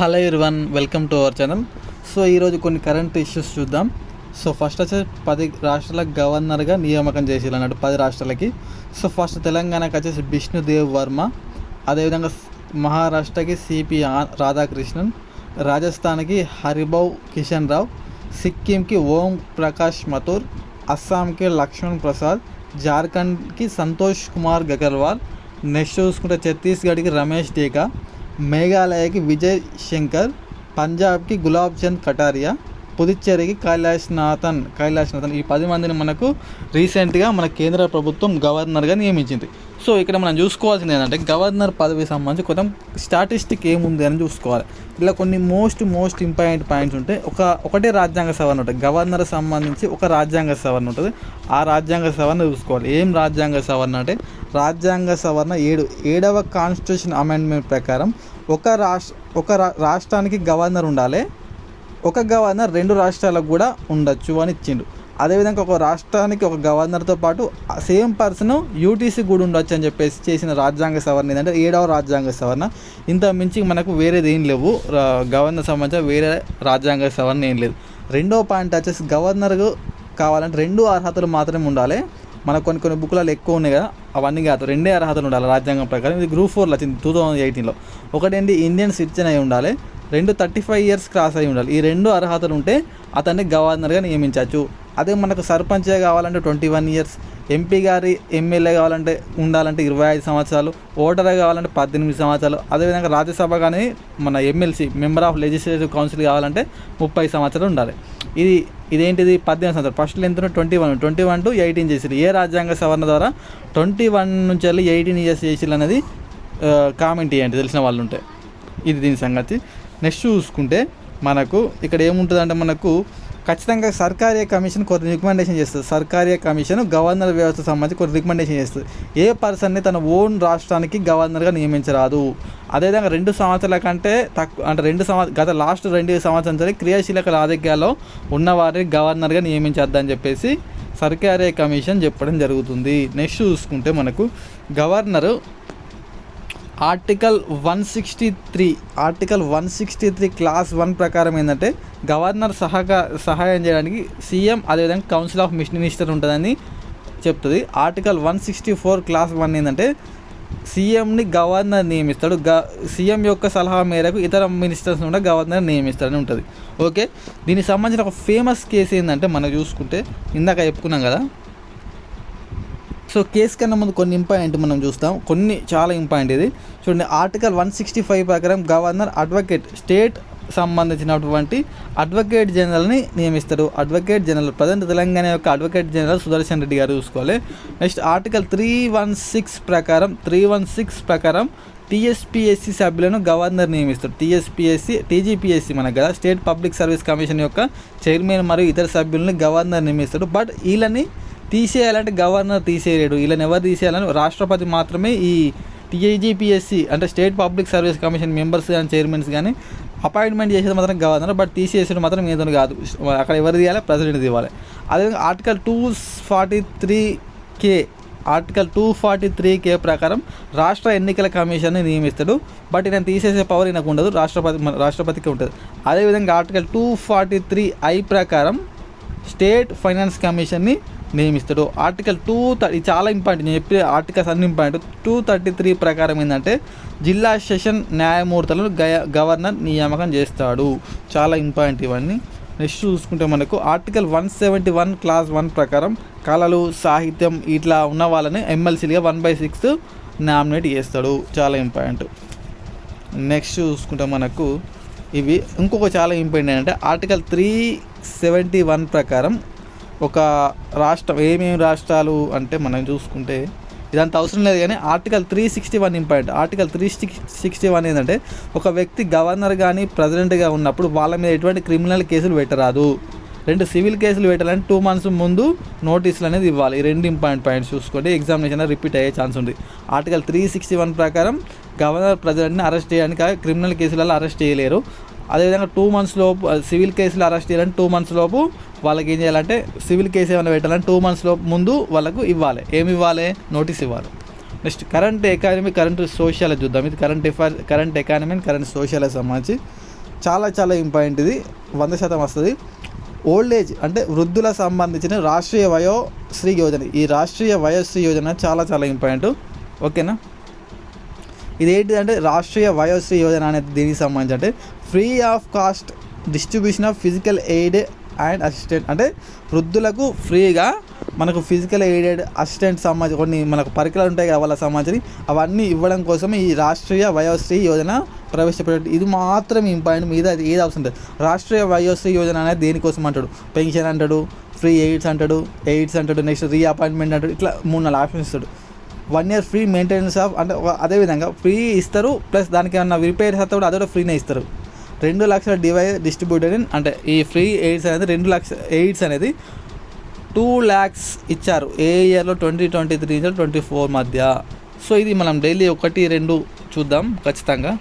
Hello one welcome to our channel. So ఈరోజు కొన్ని current issues చూద్దాం. సో ఫస్ట్ వచ్చేసి పది రాష్ట్రాల గవర్నర్గా నియామకం చేసేది అన్నట్టు పది రాష్ట్రాలకి. సో ఫస్ట్ తెలంగాణకి వచ్చేసి విష్ణుదేవ్ వర్మ అదేవిధంగా మహారాష్ట్రకి సిపి రాధాకృష్ణన్ రాజస్థాన్కి హరిభౌ కిషన్ రావు సిక్కింకి ఓం ప్రకాష్ మథుర్ అస్సాంకి లక్ష్మణ్ ప్రసాద్ జార్ఖండ్కి సంతోష్ కుమార్ గగర్వాల్ నెక్స్ట్ చూసుకుంటే ఛత్తీస్గఢ్కి రమేష్ డేకా మేఘాలయకి విజయ్ శంకర్ పంజాబ్కి గులాబ్ చంద్ కటారియా పుదుచ్చేరికి కైలాష్ నాథన్ కైలాష్ నాథన్. ఈ పది మందిని మనకు రీసెంట్గా మన కేంద్ర ప్రభుత్వం గవర్నర్గా నియమించింది. సో ఇక్కడ మనం చూసుకోవాల్సింది ఏంటంటే గవర్నర్ పదవి సంబంధించి కొంచెం స్టాటిస్టిక్ ఏముంది అని చూసుకోవాలి. ఇలా కొన్ని మోస్ట్ మోస్ట్ ఇంపార్టెంట్ పాయింట్స్ ఉంటాయి ఒక ఒకటే రాజ్యాంగ సవరణ ఉంటుంది. గవర్నర్ సంబంధించి ఒక రాజ్యాంగ సవరణ ఉంటుంది. ఆ రాజ్యాంగ సవరణ చూసుకోవాలి. ఏం రాజ్యాంగ సవరణ అంటే రాజ్యాంగ సవరణ ఏడు ఏడవ కాన్స్టిట్యూషన్ అమెండ్మెంట్ ప్రకారం ఒక రాష్ట్ర ఒక రాష్ట్రానికి గవర్నర్ ఉండాలి. ఒక గవర్నర్ రెండు రాష్ట్రాలకు కూడా ఉండొచ్చు అని ఇచ్చిండు. అదేవిధంగా ఒక రాష్ట్రానికి ఒక గవర్నర్తో పాటు సేమ్ పర్సన్ యూటీసీ కూడా ఉండొచ్చు అని చెప్పేసి చేసిన రాజ్యాంగ సవరణ ఏంటంటే ఏడవ రాజ్యాంగ సవరణ. ఇంత మించి మనకు వేరేది ఏం లేవు. గవర్నర్ సంబంధించిన వేరే రాజ్యాంగ సవరణ ఏం లేదు. రెండో పాయింట్ వచ్చేసి గవర్నర్ కావాలంటే రెండు అర్హతలు మాత్రమే ఉండాలి. మనకు కొన్ని కొన్ని బుక్లలో ఎక్కువ ఉన్నాయి కదా అవన్నీ కాదు. రెండే అర్హతలు ఉండాలి రాజ్యాంగం ప్రకారం. ఇది గ్రూప్ ఫోర్లో వచ్చింది టూ థౌజండ్ ఎయిటీన్లో ఒకటేంటి? ఇండియన్ సిటిజన్ అయి ఉండాలి. రెండు థర్టీ ఫైవ్ ఇయర్స్ క్రాస్ అయి ఉండాలి. ఈ రెండు అర్హతలు ఉంటే అతన్ని గవర్నర్గా నియమించవచ్చు. అదే మనకు సర్పంచే కావాలంటే ట్వంటీ వన్ ఇయర్స్ ఎంపీ గారి ఎమ్మెల్యే కావాలంటే ఉండాలంటే ఇరవై ఐదు సంవత్సరాలు ఓటర్ కావాలంటే పద్దెనిమిది సంవత్సరాలు. అదేవిధంగా రాజ్యసభ కానీ మన MLC member of legislative council కావాలంటే ముప్పై సంవత్సరాలు ఉండాలి. ఇది ఇదేంటిది? పద్దెనిమిది సంవత్సరాలు. First length twenty one twenty one to eighteen చేసిరు ఏ రాజ్యాంగ సవరణ ద్వారా ట్వంటీ వన్ నుంచి వెళ్ళి ఎయిటీన్ ఇయర్స్ చేసిరు అనేది కామెంట్ చేయండి తెలిసిన వాళ్ళు ఉంటే ఇది దీని సంగతి. నెక్స్ట్ చూసుకుంటే మనకు ఇక్కడ ఏముంటుందంటే మనకు ఖచ్చితంగా సర్కారీ కమిషన్ కొన్ని రికమెండేషన్ చేస్తుంది. సర్కారీ కమిషన్ గవర్నర్ వ్యవస్థ సంబంధించి కొన్ని రికమెండేషన్ చేస్తుంది. ఏ పర్సన్ని తన ఓన్ రాష్ట్రానికి గవర్నర్గా నియమించరాదు. అదేవిధంగా రెండు సంవత్సరాల కంటే తక్కువ అంటే రెండు సంవత్సరం గత లాస్ట్ రెండు సంవత్సరం సరే క్రియాశీలక రాజకీయాల్లో ఉన్నవారిని గవర్నర్గా నియమించొద్దని చెప్పేసి సర్కారీ కమిషన్ చెప్పడం జరుగుతుంది. నెక్స్ట్ చూసుకుంటే మనకు governor article one sixty three article one sixty three clause one ప్రకారం ఏంటంటే గవర్నర్ సహక సహాయం చేయడానికి సీఎం అదేవిధంగా కౌన్సిల్ ఆఫ్ మినిస్టర్ ఉంటుందని చెప్తుంది. Article one sixty four clause one ఏంటంటే సీఎంని గవర్నర్ నియమిస్తాడు. గ సీఎం యొక్క సలహా మేరకు ఇతర మినిస్టర్స్ కూడా గవర్నర్ నియమిస్తాడని ఉంటుంది. ఓకే? దీనికి సంబంధించిన ఒక ఫేమస్ కేసు ఏంటంటే మనం చూసుకుంటే ఇందాక చెప్పుకున్నాం కదా సో కేసు కన్నా ముందు కొన్ని ఇంపార్టెంట్ మనం చూస్తాం. కొన్ని చాలా ఇంపార్టెంట్ ఇది. చూడండి ఆర్టికల్ వన్ సిక్స్టీ ఫైవ్ ప్రకారం గవర్నర్ అడ్వకేట్ స్టేట్ సంబంధించినటువంటి అడ్వకేట్ జనరల్ని నియమిస్తారు. అడ్వకేట్ జనరల్ ప్రజెంట్ తెలంగాణ యొక్క అడ్వకేట్ జనరల్ సుదర్శన్ రెడ్డి గారు చూసుకోవాలి. Next article three one six ప్రకారం త్రీ వన్ సిక్స్ ప్రకారం టీఎస్పిఎస్సి సభ్యులను గవర్నర్ నియమిస్తారు. టీఎస్పీఎస్సి టీజీపీఎస్సి మనకు కదా. స్టేట్ పబ్లిక్ సర్వీస్ కమిషన్ యొక్క చైర్మన్ మరియు ఇతర సభ్యులను గవర్నర్ నియమిస్తాడు బట్ వీళ్ళని తీసేయాలంటే గవర్నర్ తీసేయలేడు. ఇలా ఎవరు తీసేయాలని రాష్ట్రపతి మాత్రమే ఈ టీఐజీపీఎస్సి అంటే state public service commission members కానీ చైర్మన్స్ కానీ అపాయింట్మెంట్ చేసేది మాత్రం గవర్నర్ బట్ తీసేసేది మాత్రం ఏదో కాదు. అక్కడ ఎవరు తీయాలి? ప్రెసిడెంట్ ఇవ్వాలి అదేవిధంగా article two forty three K article two forty three K ప్రకారం రాష్ట్ర ఎన్నికల కమిషన్ని నియమిస్తాడు. బట్ ఈయన తీసేసే పవర్ ఈయనకు ఉండదు. రాష్ట్రపతి రాష్ట్రపతికి ఉంటుంది. అదేవిధంగా article two forty three I ప్రకారం స్టేట్ ఫైనాన్స్ కమిషన్ని నియమిస్తాడు. ఆర్టికల్ టూ థర్టీ చాలా ఇంపార్టెంట్ నేను చెప్పే ఆర్టికల్స్ అన్ని ఇంపార్టెంట్ టూ థర్టీ త్రీ ప్రకారం ఏంటంటే జిల్లా సెషన్ న్యాయమూర్తులను గయ గవర్నర్ నియామకం చేస్తాడు. చాలా ఇంపార్టెంట్ ఇవన్నీ. నెక్స్ట్ చూసుకుంటే మనకు article one seventy one clause one ప్రకారం కళలు సాహిత్యం ఇట్లా ఉన్న వాళ్ళని ఎమ్మెల్సీలుగా వన్ బై సిక్స్ నామినేట్ చేస్తాడు. చాలా ఇంపార్టెంట్ నెక్స్ట్ చూసుకుంటే మనకు ఇవి ఇంకొక చాలా ఇంపార్టెంట్ ఏంటంటే ఆర్టికల్ త్రీ సెవెంటీ వన్ ప్రకారం ఒక రాష్ట్రం ఏమేమి రాష్ట్రాలు అంటే మనం చూసుకుంటే ఇదంత అవసరం లేదు కానీ article three sixty one important article three sixty one ఏంటంటే ఒక వ్యక్తి గవర్నర్ కానీ ప్రెసిడెంట్గా ఉన్నప్పుడు వాళ్ళ మీద ఎటువంటి క్రిమినల్ కేసులు పెట్టరాదు. రెండు సివిల్ కేసులు పెట్టాలంటే టూ మంత్స్ ముందు నోటీసులు అనేది ఇవ్వాలి. ఈ రెండు ఇంపార్టెంట్ పాయింట్స్ చూసుకోండి ఎగ్జామినేషన్ రిపీట్ అయ్యే ఛాన్స్ ఉంది. ఆర్టికల్ త్రీ సిక్స్టీ వన్ ప్రకారం గవర్నర్ ప్రెసిడెంట్ని అరెస్ట్ చేయడానికి క్రిమినల్ కేసులలో అరెస్ట్ చేయలేరు. అదేవిధంగా టూ మంత్స్ లోపు సివిల్ కేసులు అరెస్ట్ చేయాలంటే టూ మంత్స్ లోపు వాళ్ళకి ఏం చేయాలంటే సివిల్ కేసు ఏమైనా పెట్టాలంటే టూ మంత్స్ లోపు ముందు వాళ్ళకు ఇవ్వాలి. ఏమి ఇవ్వాలి? నోటీస్ ఇవ్వాలి. Next current economy current social చూద్దాం. ఇది current affair current economy and current social సంబంధించి చాలా చాలా ఇంపార్టెంట్ ఇది. వంద శాతం వస్తుంది. ఓల్డ్ ఏజ్ అంటే వృద్ధుల సంబంధించిన రాష్ట్రీయ వయోశ్రీ యోజన. ఈ రాష్ట్రీయ వయోశ్రీ యోజన చాలా చాలా ఇంపార్టెంట్ ఓకేనా ఇది ఏంటిదంటే రాష్ట్రీయ వయోశ్రీ యోజన అనేది దీనికి సంబంధించి అంటే free of cost distribution of physical aid and assistant. అంటే వృద్ధులకు ఫ్రీగా మనకు ఫిజికల్ ఎయిడెడ్ అసిస్టెంట్ సంబంధించి కొన్ని మనకు పరికరాలు ఉంటాయి కదా వాళ్ళకి సంబంధించి అవన్నీ ఇవ్వడం కోసం ఈ రాష్ట్రీయ వయోశ్రీ యోజన ప్రవేశపెట్టాడు ఇది మాత్రం ఇంపార్టెంట్ మీద అది ఏది అవసరం లేదు. రాష్ట్రీయ వయోశ్రీ యోజన అనేది దేనికోసం అంటాడు? పెన్షన్ అంటాడు ఫ్రీ ఎయిడ్స్ అంటాడు ఎయిడ్స్ అంటాడు నెక్స్ట్ రీ అపాయింట్మెంట్ అంటాడు ఇట్లా మూడు నాలుగు ఆప్షన్స్ ఇస్తాడు. One year free maintenance of అంటే అదేవిధంగా ఫ్రీ ఇస్తారు ప్లస్ దానికి ఏమన్నా రిపేర్ చేస్తే కూడా అది కూడా ఫ్రీనే ఇస్తారు. రెండు లక్షల డివైస్ డిస్ట్రిబ్యూటెడ్ ఇన్ అంటే ఈ ఫ్రీ ఎయిడ్స్ అనేది రెండు లక్ష ఎయిడ్స్ అనేది టూ ల్యాక్స్ ఇచ్చారు. ఏ ఇయర్లో twenty twenty three twenty four మధ్య. సో ఇది మనం డైలీ ఒకటి రెండు చూద్దాం ఖచ్చితంగా.